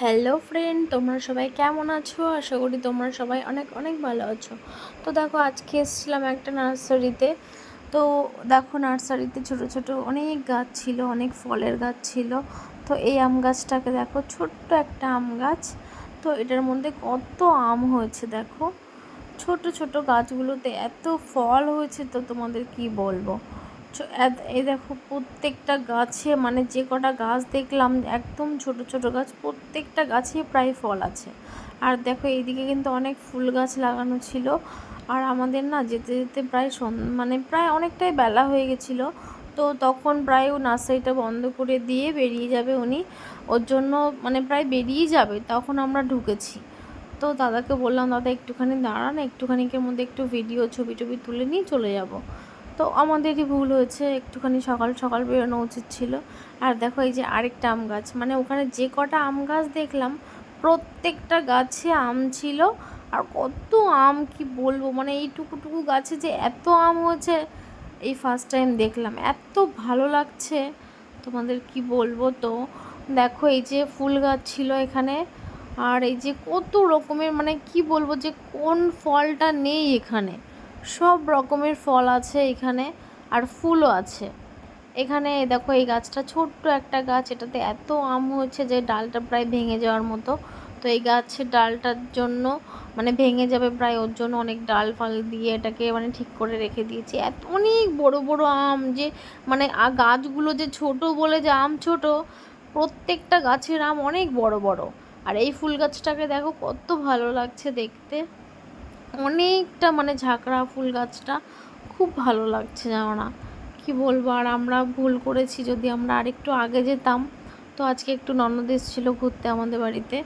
Hello friend, তোমরা সবাই কেমন আছো? আশা করি তোমরা সবাই অনেক অনেক ভালো আছো। তো দেখো, আজকে এসেছিলাম একটা নার্সারিতে। তো দেখো, নার্সারিতে ছোট ছোট অনেক গাছ ছিল, অনেক ফলের গাছ ছিল। তো এই আম গাছটাকে দেখো, ছোট্ট একটা আম গাছ। তো এটার মধ্যে কত আম হয়েছে দেখো। ছোট ছোট গাছগুলোতে এত ফল হয়েছে, তো তোমাদের কি বলব? এই দেখো প্রত্যেকটা গাছে মানে যে কটা গাছ দেখলাম, একদম ছোট ছোট গাছ, প্রত্যেকটা গাছে প্রায় ফল আছে। আর দেখো এইদিকে কিন্তু অনেক ফুল গাছ লাগানো ছিল। আর আমাদের না যেতে যেতে প্রায় মানে প্রায় অনেকটাই বেলা হয়ে গেছিল। তো তখন প্রায় ও নার্সারিটা বন্ধ করে দিয়ে বেরিয়ে যাবে উনি। ওর জন্য মানে প্রায় বেরিয়ে যাবে, তখন আমরা ঢুকেছি। তো দাদাকে বললাম, দাদা একটুখানি দাঁড়ান, একটুখানিকের মধ্যে একটু ভিডিও ছবি টবি তুলে নিয়ে চলে যাব। তো আমাদেরই ভুল হয়েছে, একটুখানি সকাল সকাল বেরোনো উচিত ছিল। আর দেখো এই যে আরেকটা আম গাছ মানে ওখানে যে কটা আম গাছ দেখলাম, প্রত্যেকটা গাছে আম ছিল। আর কত আম কি বলব মানে এইটুকুটুকু গাছে যে এত আম হয়েছে, এই ফার্স্ট টাইম দেখলাম। এত ভালো লাগছে, তোমাদের কি বলব তো? দেখো এই যে ফুল গাছ ছিল এখানে, আর এই যে কত রকমের মানে কি বলব যে কোন ফলটা নেই এখানে। সব রকমের ফল আছে এখানে আর ফুলও আছে। এখানে দেখো এই গাছটা ছোট্ট একটা গাছ, এটাতে এত আম হয়েছে যে ডালটা প্রায় ভেঙে যাওয়ার মতো। তো এই গাছের ডালটার জন্য মানে ভেঙে যাবে প্রায় ওর জন্য অনেক ডাল ফাল দিয়ে এটাকে মানে ঠিক করে রেখে দিয়েছি। এত, অনেক বড় বড় আম যে মানে গাছগুলো যে ছোট বলে যে আম ছোট, প্রত্যেকটা গাছের আম অনেক বড় বড়। আর এই ফুল গাছটাকে দেখো কত ভালো লাগছে দেখতে। অনেকটা মানে ঝাঁকড়া ফুল গাছটা খুব ভালো লাগছে জানো না? কি বলব? আর আমরা ভুল করেছি, যদি আমরা আরেকটু আগে যেতাম, তো আজকে একটু ননদ এসেছিল ঘুরতে আমাদের বাড়িতে।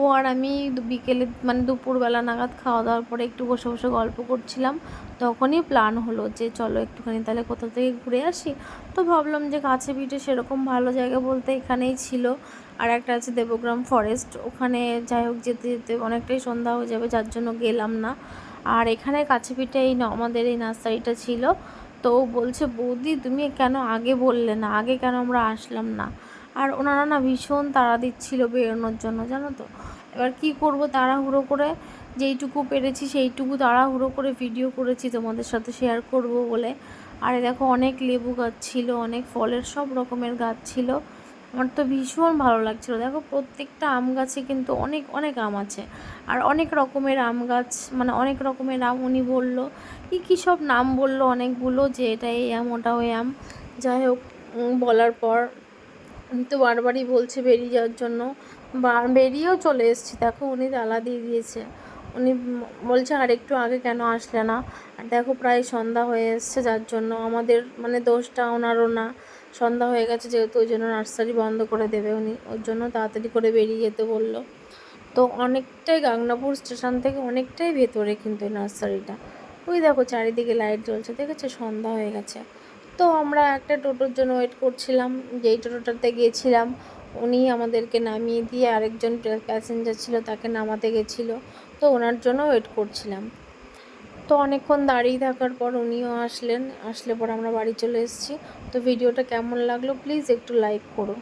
ও আর আমি বিকেলে মানে দুপুরবেলা নাগাদ খাওয়া দাওয়ার পরে একটু বসে বসে গল্প করছিলাম। তখনই প্ল্যান হলো যে চলো একটুখানি তাহলে কোথাও থেকে ঘুরে আসি। তো ভাবলাম যে কাছে পিঠে সেরকম ভালো জায়গা বলতে এখানেই ছিল। আর একটা আছে দেবগ্রাম ফরেস্ট ওখানে যাই হোক যেতে যেতে অনেকটাই সন্ধ্যা হয়ে যাবে, যার জন্য গেলাম না। আর এখানে কাছে পিঠে এই আমাদের এই নার্সারিটা ছিল। তো বলছে, বৌদি, তুমি কেন আগে বললে না? আগে কেন আমরা আসলাম না? আর ওনারা না ভীষণ তাড়া দিচ্ছিল বেরোনোর জন্য, জানো তো? এবার কি করব তাড়াহুড়ো করে যেইটুকু পেরেছি সেইটুকু তাড়াহুড়ো করে ভিডিও করেছি তোমাদের সাথে শেয়ার করব বলে। আর দেখো অনেক লেবু গাছ ছিল, অনেক ফলের সব রকমের গাছ ছিল। আমার তো ভীষণ ভালো লাগছিল। দেখো প্রত্যেকটা আম গাছে কিন্তু অনেক অনেক আম আছে। আর অনেক রকমের আম গাছ মানে অনেক রকমের আম উনি বলল। কী কী সব নাম বলল অনেকগুলো যে এটা এই আম ওটা ওই আম। যাই হোক বলার পর আমি তো বারবারই বলছে বেরিয়ে যাওয়ার জন্য। বা বেরিয়েও চলে এসেছি। দেখো উনি তালা দিয়ে দিয়েছে। উনি বলছে, আর একটু আগে কেন আসলে না? আর দেখো প্রায় সন্ধ্যা হয়ে এসছে যার জন্য আমাদের মানে দোষটা ওনারও না। সন্ধ্যা হয়ে গেছে যেহেতু, ওই জন্য নার্সারি বন্ধ করে দেবে উনি। ওর জন্য তাড়াতাড়ি করে বেরিয়ে যেতে বলল। তো অনেকটাই গাংনাপুর স্টেশন থেকে অনেকটাই ভেতরে কিন্তু এই নার্সারিটা। ওই দেখো চারিদিকে লাইট জ্বলছে। দেখেছে? সন্ধ্যা হয়ে গেছে। তো আমরা একটা টোটোর জন্য ওয়েট করছিলাম। যেই টোটোটাতে গিয়েছিলাম উনি আমাদেরকে নামিয়ে দিয়ে আরেকজন প্যাসেঞ্জার ছিল, তাকে নামাতে গেছিল। তো ওনার জন্য ওয়েট করছিলাম। তো অনেকক্ষণ দাঁড়িয়ে থাকার পর উনিও আসলেন। আসলে পর আমরা বাড়ি চলে এসেছি। তো ভিডিওটা কেমন লাগল প্লিজ একটু লাইক করো